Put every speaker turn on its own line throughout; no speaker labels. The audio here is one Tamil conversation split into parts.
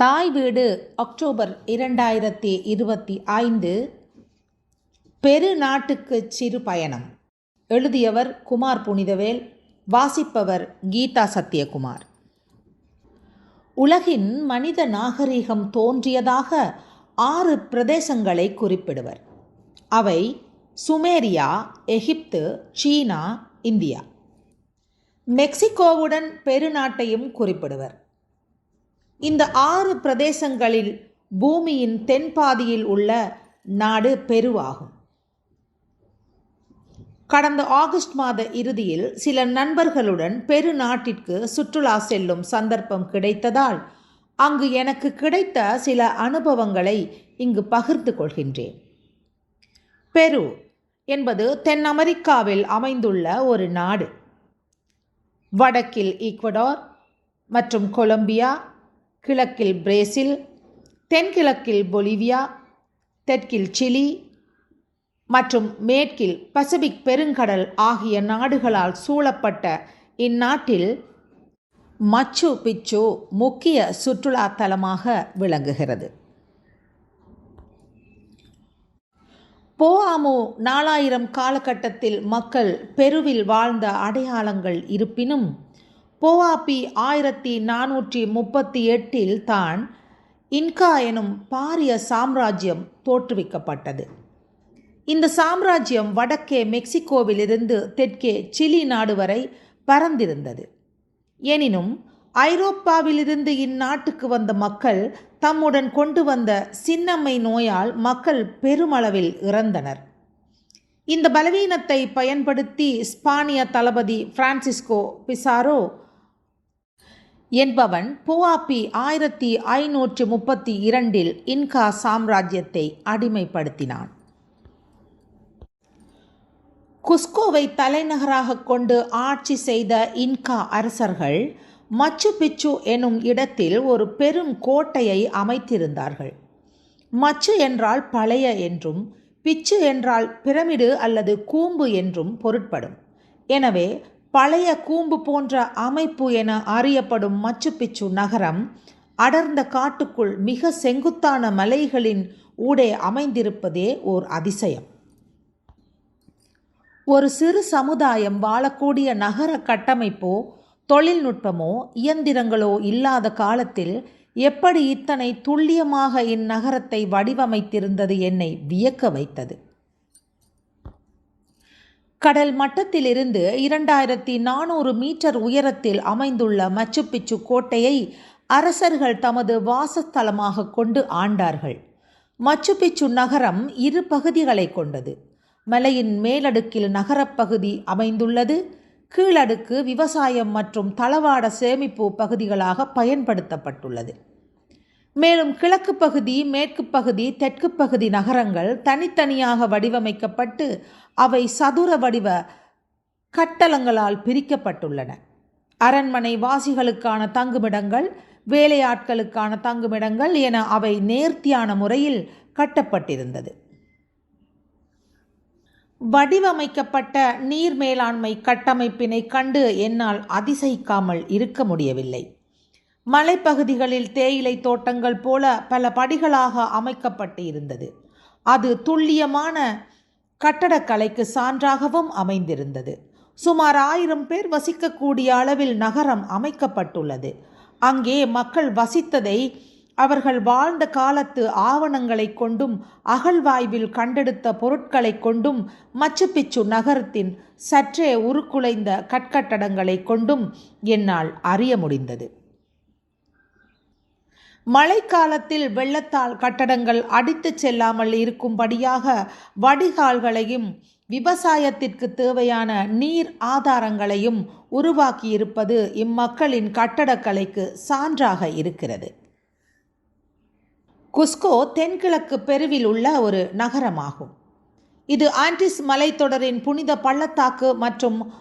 தாய் வீடு அக்டோபர் இரண்டாயிரத்தி இருபத்தி ஐந்து. பெருநாட்டுக்கு சிறு பயணம் எழுதியவர் குமார் புனிதவேல் வாசிப்பவர் கீதா சத்யகுமார். உலகின் மனித நாகரிகம் தோன்றியதாக ஆறு பிரதேசங்களை குறிப்பிடுவர். அவை சுமேரியா எகிப்து சீனா இந்தியா. மெக்சிகோவுடன் பெருநாட்டையும் குறிப்பிடுவர். இந்த ஆறு பிரதேசங்களில் பூமியின் தென்பாதியில் உள்ள நாடு பெருவாகும். கடந்த ஆகஸ்ட் மாத இறுதியில் சில நண்பர்களுடன் பெரு நாட்டிற்கு சுற்றுலா செல்லும் சந்தர்ப்பம் கிடைத்ததால் அங்கு எனக்கு கிடைத்த சில அனுபவங்களை இங்கு பகிர்ந்து கொள்கின்றேன். பெரு என்பது தென் அமெரிக்காவில் அமைந்துள்ள ஒரு நாடு. வடக்கில் ஈக்வடார் மற்றும் கொலம்பியா கிழக்கில் பிரேசில் தென்கிழக்கில் பொலிவியா தெற்கில் சிலி மற்றும் மேற்கில் பசிபிக் பெருங்கடல் ஆகிய நாடுகளால் சூழப்பட்ட இந்நாட்டில் மச்சு பிச்சு முக்கிய சுற்றுலா தலமாக விளங்குகிறது. போஆமு நாலாயிரம் காலகட்டத்தில் மக்கள் பெருவில் வாழ்ந்த அடையாளங்கள் இருப்பினும் போவாபி ஆயிரத்தி நானூற்றி முப்பத்தி எட்டில் தான் இன்கா எனும் பாரிய சாம்ராஜ்யம் தோற்றுவிக்கப்பட்டது. இந்த சாம்ராஜ்யம் வடக்கே மெக்சிகோவிலிருந்து தெற்கே சிலி நாடு வரை பறந்திருந்தது எனினும் ஐரோப்பாவிலிருந்து இந்நாட்டுக்கு வந்த மக்கள் தம்முடன் கொண்டு வந்த சின்னம்மை நோயால் மக்கள் பெருமளவில் இறந்தனர். இந்த பலவீனத்தை பயன்படுத்தி ஸ்பானிய தளபதி பிரான்சிஸ்கோ பிசாரோ என்பவன் புவாப்பி ஆயிரத்தி ஐநூற்று முப்பத்தி இரண்டில் இன்கா சாம்ராஜ்யத்தை அடிமைப்படுத்தினான். குஸ்கோவை தலைநகராக கொண்டு ஆட்சி செய்த இன்கா அரசர்கள் மச்சு பிச்சு எனும் இடத்தில் ஒரு பெரும் கோட்டையை அமைத்திருந்தார்கள். மச்சு என்றால் பழைய என்றும் பிச்சு என்றால் பிரமிடு அல்லது கூம்பு என்றும் பொருட்படும். எனவே பழைய கூம்பு போன்ற அமைப்பு என அறியப்படும் மச்சு பிச்சு நகரம் அடர்ந்த காட்டுக்குள் மிக செங்குத்தான மலைகளின் ஊடே அமைந்திருப்பதே ஓர் அதிசயம். ஒரு சிறு சமுதாயம் வாழக்கூடிய நகர கட்டமைப்போ தொழில்நுட்பமோ இயந்திரங்களோ இல்லாத காலத்தில் எப்படி இத்தனை துல்லியமாக இந்நகரத்தை வடிவமைத்திருந்தது என்னை வியக்க வைத்தது. கடல் மட்டத்திலிருந்து இரண்டாயிரத்தி நானூறு மீட்டர் உயரத்தில் அமைந்துள்ள மச்சுப்பிச்சு கோட்டையை அரசர்கள் தமது வாசஸ்தலமாக கொண்டு ஆண்டார்கள். மச்சுப்பிச்சு நகரம் இரு பகுதிகளை கொண்டது. மலையின் மேலடுக்கில் நகரப்பகுதி அமைந்துள்ளது. கீழடுக்கு விவசாயம் மற்றும் தளவாட சேமிப்பு பகுதிகளாக பயன்படுத்தப்பட்டுள்ளது. மேலும் கிழக்கு பகுதி மேற்கு பகுதி தெற்கு பகுதி நகரங்கள் தனித்தனியாக வடிவமைக்கப்பட்டு அவை சதுர வடிவ கட்டளங்களால் பிரிக்கப்பட்டுள்ளன. அரண்மனை வாசிகளுக்கான தங்குமிடங்கள் வேலையாட்களுக்கான தங்குமிடங்கள் என அவை நேர்த்தியான முறையில் கட்டப்பட்டிருந்தது. வடிவமைக்கப்பட்ட நீர் மேலாண்மை கட்டமைப்பினை கண்டு என்னால் அதிசயிக்காமல் இருக்க முடியவில்லை. மலைப்பகுதிகளில் தேயிலை தோட்டங்கள் போல பல படிகளாக அமைக்கப்பட்டு இருந்தது அது துல்லியமான கட்டடக்கலைக்கு சான்றாகவும் அமைந்திருந்தது. சுமார் ஆயிரம் பேர் வசிக்கக்கூடிய அளவில் நகரம் அமைக்கப்பட்டுள்ளது. அங்கே மக்கள் வசித்ததை அவர்கள் வாழ்ந்த காலத்து ஆவணங்களை கொண்டும் அகழ்வாய்வில் கண்டெடுத்த பொருட்களை கொண்டும் மச்சுப்பிச்சு நகரத்தின் சற்றே உருக்குலைந்த கற்கட்டடங்களை கொண்டும் என்னால் அறிய முடிந்தது. மழைக்காலத்தில் வெள்ளத்தால் கட்டடங்கள் அடித்துச் செல்லாமல் இருக்கும்படியாக வடிகால்களையும் விவசாயத்திற்கு தேவையான நீர் ஆதாரங்களையும் உருவாக்கியிருப்பது இம்மக்களின் கட்டடக்கலைக்கு சான்றாக இருக்கிறது. குஸ்கோ தென்கிழக்கு பெருவில் உள்ள ஒரு நகரமாகும். இது ஆண்டிஸ் மலைத்தொடரின் புனித பள்ளத்தாக்கு மற்றும்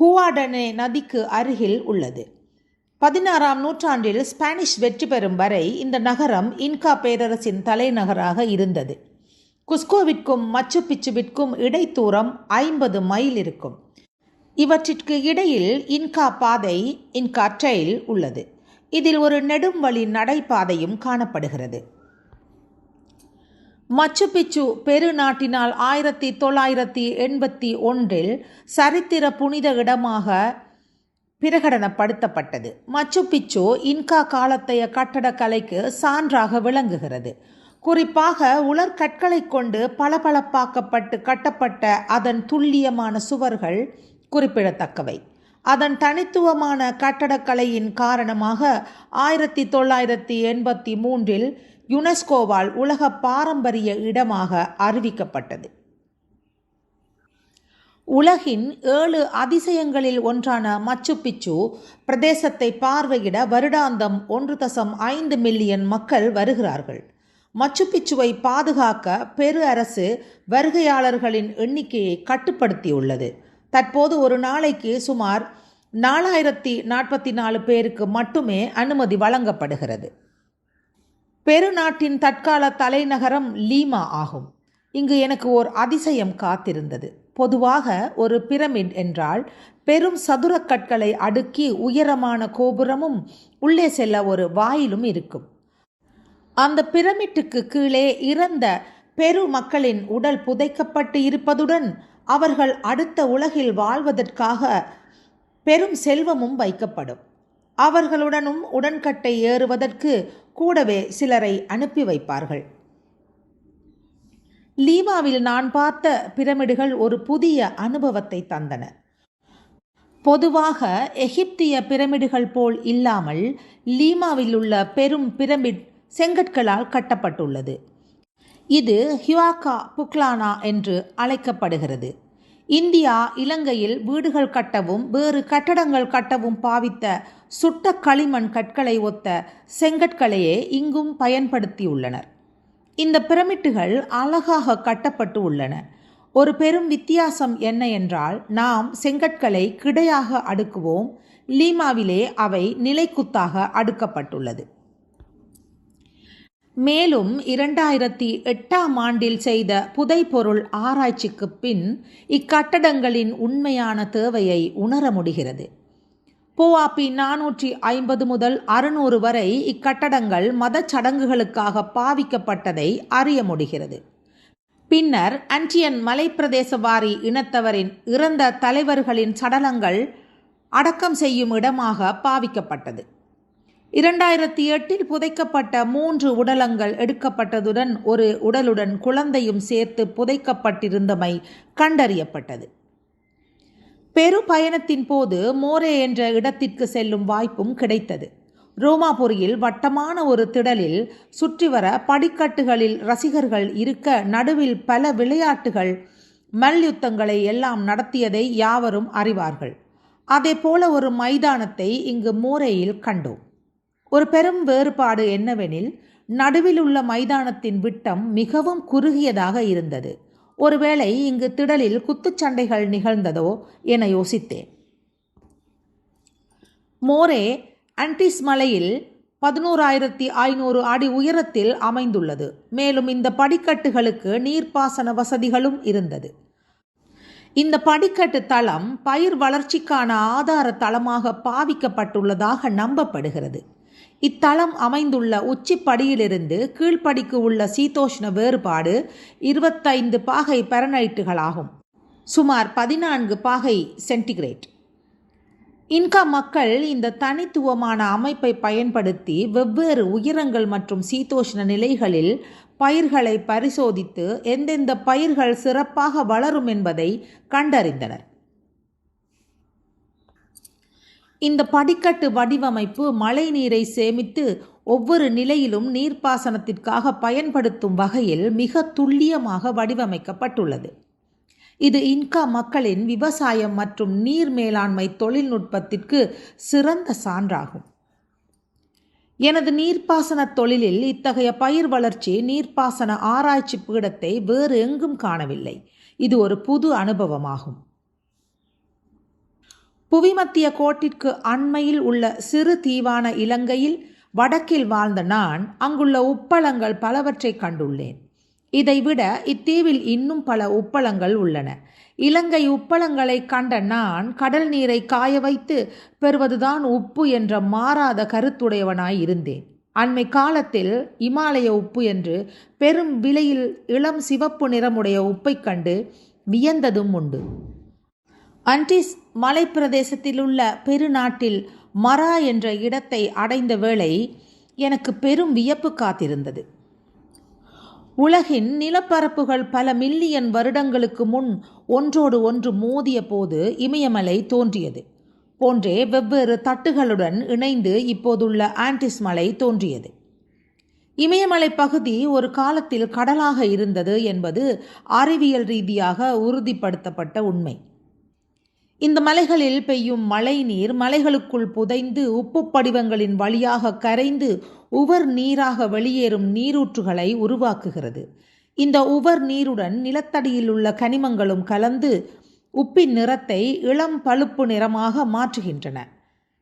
ஹுவாடனே நதிக்கு அருகில் உள்ளது. பதினாறாம் நூற்றாண்டில் ஸ்பானிஷ் வெற்றி பெறும் வரை இந்த நகரம் இன்கா பேரரசின் தலைநகராக இருந்தது. குஸ்கோவிற்கும் மச்சு பிச்சுவிற்கும் இடைத்தூரம் ஐம்பது மைல் இருக்கும். இவற்றிற்கு இடையில் இன்கா பாதை இன்கா ட்ரெயில் உள்ளது. இதில் ஒரு நெடும் வழி நடைபாதையும் காணப்படுகிறது. மச்சு பிச்சு பெருநாட்டினால் ஆயிரத்தி தொள்ளாயிரத்தி எண்பத்தி ஒன்றில் சரித்திர புனித இடமாக பிரகடனப்படுத்தப்பட்டது. மச்சு பிச்சு இன்கா காலத்தைய கட்டடக்கலைக்கு சான்றாக விளங்குகிறது. குறிப்பாக உலர் கற்களை கொண்டு பளபளப்பாக்கப்பட்டு கட்டப்பட்ட அதன் துல்லியமான சுவர்கள் குறிப்பிடத்தக்கவை. அதன் தனித்துவமான கட்டடக்கலையின் காரணமாக ஆயிரத்தி தொள்ளாயிரத்தி எண்பத்தி மூன்றில் யுனெஸ்கோவால் உலக பாரம்பரிய இடமாக அறிவிக்கப்பட்டது. உலகின் ஏழு அதிசயங்களில் ஒன்றான மச்சு பிச்சு பிரதேசத்தை பார்வையிட வருடாந்தம் ஒன்று தசம் ஐந்து மில்லியன் மக்கள் வருகிறார்கள். மச்சு பிச்சுவை பாதுகாக்க பெரு அரசு வருகையாளர்களின் எண்ணிக்கையை கட்டுப்படுத்தியுள்ளது. தற்போது ஒரு நாளைக்கு சுமார் நாலாயிரத்தி நாற்பத்தி நாலு பேருக்கு மட்டுமே அனுமதி வழங்கப்படுகிறது. பெருநாட்டின் தற்கால தலைநகரம் லீமா ஆகும். இங்கு எனக்கு ஓர் அதிசயம் காத்திருந்தது. பொதுவாக ஒரு பிரமிட் என்றால் பெரும் சதுர கற்களை அடுக்கி உயரமான கோபுரமும் உள்ளே செல்ல ஒரு வாயிலும் இருக்கும். அந்த பிரமிட்டுக்கு கீழே இறந்த பெரு மக்களின் உடல் புதைக்கப்பட்டு இருப்பதுடன் அவர்கள் அடுத்த உலகில் வாழ்வதற்காக பெரும் செல்வமும் வைக்கப்படும். அவர்களுடனும் உடன்கட்டை ஏறுவதற்கு கூடவே சிலரை அனுப்பி வைப்பார்கள். லீமாவில் நான் பார்த்த பிரமிடுகள் ஒரு புதிய அனுபவத்தை தந்தன. பொதுவாக எகிப்திய பிரமிடுகள் போல் இல்லாமல் லீமாவில் உள்ள பெரும் பிரமிட் செங்கற்களால் கட்டப்பட்டுள்ளது. இது ஹிவாகா புக்லானா என்று அழைக்கப்படுகிறது. இந்தியா இலங்கையில் வீடுகள் கட்டவும் வேறு கட்டடங்கள் கட்டவும் பாவித்த சுட்ட களிமண் கற்களை ஒத்த செங்கற்களையே இங்கும் பயன்படுத்தியுள்ளனர். இந்த பிரமிட்டுகள் அழகாக கட்டப்பட்டு உள்ளன. ஒரு பெரும் வித்தியாசம் என்ன என்றால் நாம் செங்கற்களை கிடையாக அடுக்குவோம். லீமாவிலே அவை நிலைக்குத்தாக அடுக்கப்பட்டுள்ளது. மேலும் இரண்டாயிரத்தி எட்டாம் ஆண்டில் செய்த புதைப்பொருள் ஆராய்ச்சிக்கு பின் இக்கட்டடங்களின் உண்மையான தேவையை உணர முடிகிறது. போஆபி நானூற்றி ஐம்பது முதல் அறுநூறு வரை இக்கட்டடங்கள் மத சடங்குகளுக்காக பாவிக்கப்பட்டதை அறிய முடிகிறது. பின்னர் அன்டியன் மலைப்பிரதேசவாரி இனத்தவரின் இறந்த தலைவர்களின் சடலங்கள் அடக்கம் செய்யும் இடமாக பாவிக்கப்பட்டது. இரண்டாயிரத்தி எட்டில் புதைக்கப்பட்ட மூன்று உடலங்கள் எடுக்கப்பட்டதுடன் ஒரு உடலுடன் குழந்தையும் சேர்த்து புதைக்கப்பட்டிருந்தமை கண்டறியப்பட்டது. பெரு பயணத்தின் போது மோரே என்ற இடத்திற்கு செல்லும் வாய்ப்பும் கிடைத்தது. ரோமாபுரியில் வட்டமான ஒரு திடலில் சுற்றி வர படிக்கட்டுகளில் ரசிகர்கள் இருக்க நடுவில் பல விளையாட்டுகள் மல்யுத்தங்களை எல்லாம் நடத்தியதை யாவரும் அறிவார்கள். அதே போல ஒரு மைதானத்தை இங்கு மோரேயில் கண்டோம். ஒரு பெரும் வேறுபாடு என்னவெனில் நடுவில் உள்ள மைதானத்தின் விட்டம் மிகவும் குறுகியதாக இருந்தது. ஒருவேளை இங்கு திடலில் குத்துச்சண்டைகள் நிகழ்ந்ததோ என யோசித்தேன். மோரே அன்டிஸ் மலையில் பதினோராயிரத்தி ஐநூறு அடி உயரத்தில் அமைந்துள்ளது. மேலும் இந்த படிக்கட்டுகளுக்கு நீர்ப்பாசன வசதிகளும் இருந்தது. இந்த படிக்கட்டு தளம் பயிர் வளர்ச்சிக்கான ஆதார தளமாக பாவிக்கப்பட்டுள்ளதாக நம்பப்படுகிறது. இத்தளம் அமைந்துள்ள உச்சிப்படியிலிருந்து கீழ்ப்படிக்கு உள்ள சீதோஷ்ண வேறுபாடு இருபத்தைந்து பாகை பெரனைட்டுகளாகும் சுமார் பதினான்கு பாகை சென்டிகிரேட். இன்கா மக்கள் இந்த தனித்துவமான அமைப்பை பயன்படுத்தி வெவ்வேறு உயரங்கள் மற்றும் சீதோஷ்ண நிலைகளில் பயிர்களை பரிசோதித்து எந்தெந்த பயிர்கள் சிறப்பாக வளரும் என்பதை கண்டறிந்தனர். இந்த படிக்கட்டு வடிவமைப்பு மழை நீரை சேமித்து ஒவ்வொரு நிலையிலும் நீர்ப்பாசனத்திற்காக பயன்படுத்தும் வகையில் மிக துல்லியமாக வடிவமைக்கப்பட்டுள்ளது. இது இன்கா மக்களின் விவசாயம் மற்றும் நீர் மேலாண்மை தொழில்நுட்பத்திற்கு சிறந்த சான்றாகும். எனது நீர்ப்பாசன தொழிலில் இத்தகைய பயிர் வளர்ச்சி நீர்ப்பாசன ஆராய்ச்சி பீடத்தை வேறு எங்கும் காணவில்லை. இது ஒரு புது அனுபவமாகும். புவிமத்திய கோட்டிற்கு அண்மையில் உள்ள சிறு தீவான இலங்கையில் வடக்கில் வாழ்ந்த நான் அங்குள்ள உப்பளங்கள் பலவற்றை கண்டுள்ளேன். இதைவிட இத்தீவில் இன்னும் பல உப்பளங்கள் உள்ளன. இலங்கை உப்பளங்களை கண்ட நான் கடல் நீரை காய வைத்து பெறுவதுதான் உப்பு என்ற மாறாத கருத்துடையவனாய் இருந்தேன். அண்மை காலத்தில் இமாலய உப்பு என்று பெரும் விலையில் இளம் சிவப்பு நிறமுடைய உப்பைக் கண்டு வியந்ததும் உண்டு. அன்டிஸ் மலைப்பிரதேசத்திலுள்ள பெருநாட்டில் மரா என்ற இடத்தை அடைந்த வேளை எனக்கு பெரும் வியப்பு காத்திருந்தது. உலகின் நிலப்பரப்புகள் பல மில்லியன் வருடங்களுக்கு முன் ஒன்றோடு ஒன்று மோதிய போது இமயமலை தோன்றியது. போன்றே வெவ்வேறு தட்டுகளுடன் இணைந்து இப்போதுள்ள ஆன்டிஸ் மலை தோன்றியது. இமயமலை பகுதி ஒரு காலத்தில் கடலாக இருந்தது என்பது அறிவியல் ரீதியாக உறுதிப்படுத்தப்பட்ட உண்மை. இந்த மலைகளில் பெய்யும் மழை நீர் மலைகளுக்குள் புதைந்து உப்பு படிவங்களின் வழியாக கரைந்து உவர் நீராக வெளியேறும் நீரூற்றுகளை உருவாக்குகிறது. இந்த உவர் நீருடன் நிலத்தடியில் உள்ள கனிமங்களும் கலந்து உப்பின் நிறத்தை இளம் பழுப்பு நிறமாக மாற்றுகின்றன.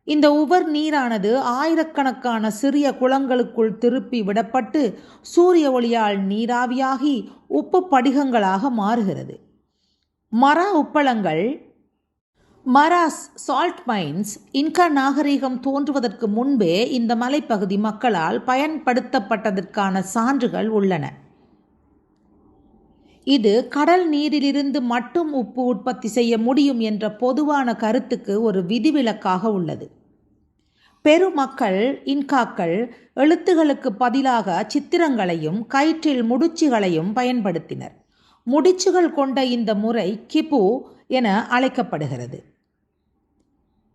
இந்த உவர் நீரானது ஆயிரக்கணக்கான சிறிய குளங்களுக்குள் திருப்பி விடப்பட்டு சூரிய ஒளியால் நீராவியாகி உப்பு படிகங்களாக மாறுகிறது. மர உப்பளங்கள் மராஸ் சால்ட் மைன்ஸ் இன்கா நாகரிகம் தோன்றுவதற்கு முன்பே இந்த மலைப்பகுதி மக்களால் பயன்படுத்தப்பட்டதற்கான சான்றுகள் உள்ளன. இது கடல் நீரிலிருந்து மட்டும் உப்பு உற்பத்தி செய்ய முடியும் என்ற பொதுவான கருத்துக்கு ஒரு விதிவிலக்காக உள்ளது. பெருமக்கள் இன்காக்கள் எழுத்துகளுக்கு பதிலாக சித்திரங்களையும் கயிற்றில் முடிச்சுகளையும் பயன்படுத்தினர். முடிச்சுகள் கொண்ட இந்த முறை கிபு என அழைக்கப்படுகிறது.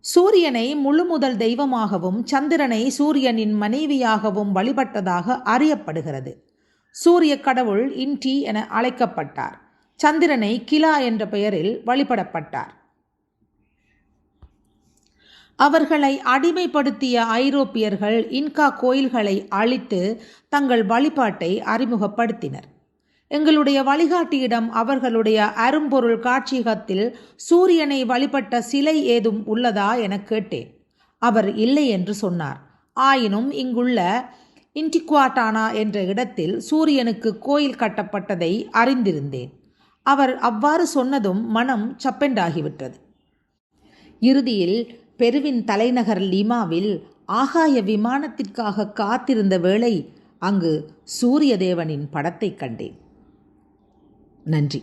சூரியனை முழுமுதல் தெய்வமாகவும் சந்திரனை சூரியனின் மனைவியாகவும் வழிபட்டதாக அறியப்படுகிறது. சூரிய கடவுள் இன்டி என அழைக்கப்பட்டார். சந்திரனை கிலா என்ற பெயரில் வழிபடப்பட்டார். அவர்களை அடிமைப்படுத்திய ஐரோப்பியர்கள் இன்கா கோயில்களை அழித்து தங்கள் வழிபாட்டை அறிமுகப்படுத்தினர். எங்களுடைய வழிகாட்டியிடம் அவர்களுடைய அரும்பொருள் காட்சியகத்தில் சூரியனை வழிபட்ட சிலை ஏதும் உள்ளதா என கேட்டேன். அவர் இல்லை என்று சொன்னார். ஆயினும் இங்குள்ள இன்டிக்வாட்டானா என்ற இடத்தில் சூரியனுக்கு கோயில் கட்டப்பட்டதை அறிந்திருந்தேன். அவர் அவ்வாறு சொன்னதும் மனம் சப்பெண்டாகிவிட்டது. இறுதியில் பெருவின் தலைநகர் லீமாவில் ஆகாய விமானத்திற்காக காத்திருந்த வேளை அங்கு சூரிய தேவனின் படத்தை கண்டேன். நன்றி.